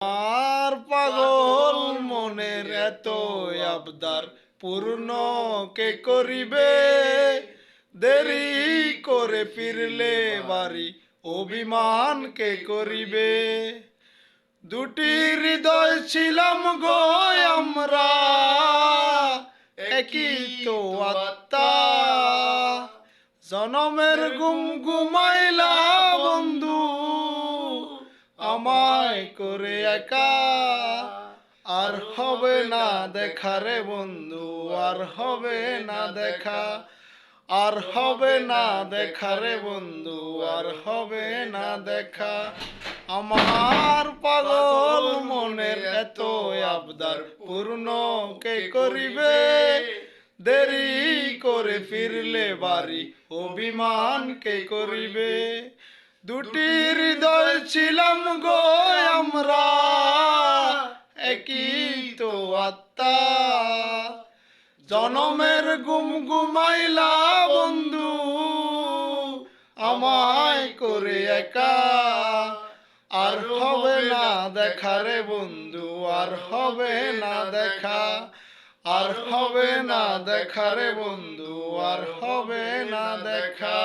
আর পাগল মনের এত আবদার পূর্ণ কে করিবে? দেরি করে ফিরলে বাড়ি অভিমান কে করিবে? দুটি হৃদয় ছিলাম গো আমরা, একই তো আত্মা। জনমের গুম গুমাইলা বন্ধু আমায় করে একা। আর হবে না দেখা রে বন্ধু, আর হবে না দেখা। আর হবে না দেখা রে বন্ধু, আর হবে না দেখা। আমার পাগল মনের এত আবদার পূর্ণ কে করিবে? দেরি করে ফিরলে বাড়ি, অভিমান কে করিবে? দুটি হৃদয় ছিলাম গো আমরা, একই তো আত্মা। জনমের গুম গুমাইলা বন্ধু, আমায় করে একা। আর হবে না দেখা রে বন্ধু, আর হবে না দেখা। আর হবে না দেখা রে বন্ধু, আর হবে না দেখা।